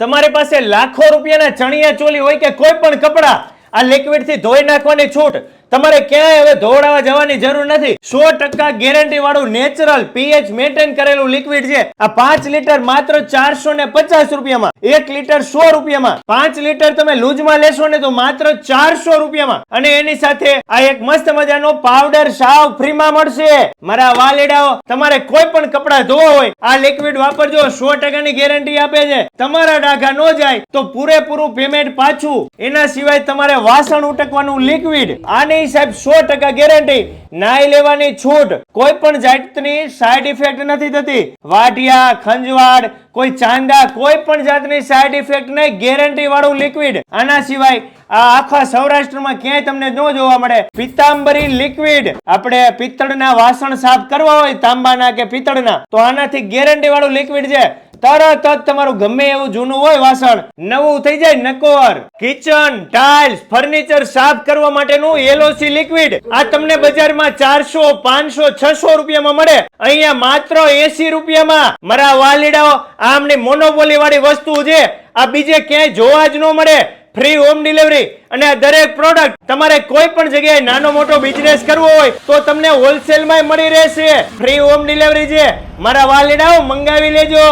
તમારી પાસે લાખો રૂપિયાના ચણિયા ચોલી હોય કે કોઈ પણ કપડા, આ લિક્વિડથી ધોઈ નાખવાની છૂટ. તમારે ક્યાંય હવે ધોવડાવા જવાની જરૂર નથી. સો ટકા ગેરંટી વાળું નેચરલ પીએચ મેન્ટેન કરેલું લિક્વિડ છે. આ પાંચ લીટર માત્ર ચારસો ને પચાસ રૂપિયામાં, એક લીટર સો રૂપિયામાં, પાંચ લીટર તમે લૂજમાં લેશો ને તો માત્ર ચારસો રૂપિયામાં. અને એની સાથે આ એક મસ્ત મજાનો પાવડર સાવ ફ્રીમાં મળશે. મારા વાલીડાઓ, તમારે કોઈ પણ કપડા ધોવા હોય, આ લિક્વિડ વાપરજો. સો ટકાની ગેરંટી આપે છે. તમારા ડાઘા ન જાય તો પૂરેપૂરું પેમેન્ટ પાછું. એના સિવાય તમારે વાસણ ઉટકવાનું લિક્વિડ આની સાહેબ સો ટકા ગેરંટી. નાઈ લેવાની છૂટ. કોઈ પણ જાતની સાઈડ ઇફેક્ટ નથી થતી. વાટિયા ખંજવાડ કોઈ ચાંદા, કોઈ પણ જાતની સાઈડ ઇફેક્ટ નહીં. ગેરંટી વાળું લિક્વિડ આના સિવાય આ આખા સૌરાષ્ટ્રમાં ક્યાંય તમને ન જોવા મળે. પિત્તાંબરી લિક્વિડ આપણે પિત્તળના વાસણ સાફ કરવા હોય તાંબાના કે પિત્તળના, તો આનાથી ગેરંટી વાળું લિક્વિડ છે. તરત જ તમારું ગમે એવું જૂનું હોય વાસણ, નવું થઈ જાય નકોર, કિચન, ટાઇલ્સ, ફર્નિચર સાફ કરવા માટેનું એલઓસી લિક્વિડ આ તમને બજારમાં ચારસો, પાંચસો, છસો રૂપિયામાં મળે. અહીંયા માત્ર એસી રૂપિયામાં. મારા વાલીડાઓ આમની મોનોપોલી વાળી વસ્તુ છે. આ બીજે ક્યાંય જોવા જ ન મળે. ફ્રી હોમ ડિલિવરી અને આ દરેક પ્રોડક્ટ તમારે કોઈ પણ જગ્યાએ નાનો મોટો બિઝનેસ કરવો હોય, તો તમને હોલસેલમાં મળી રહેશે. ફ્રી હોમ ડિલિવરી છે. મારા વાલીડાઓ, મંગાવી લેજો.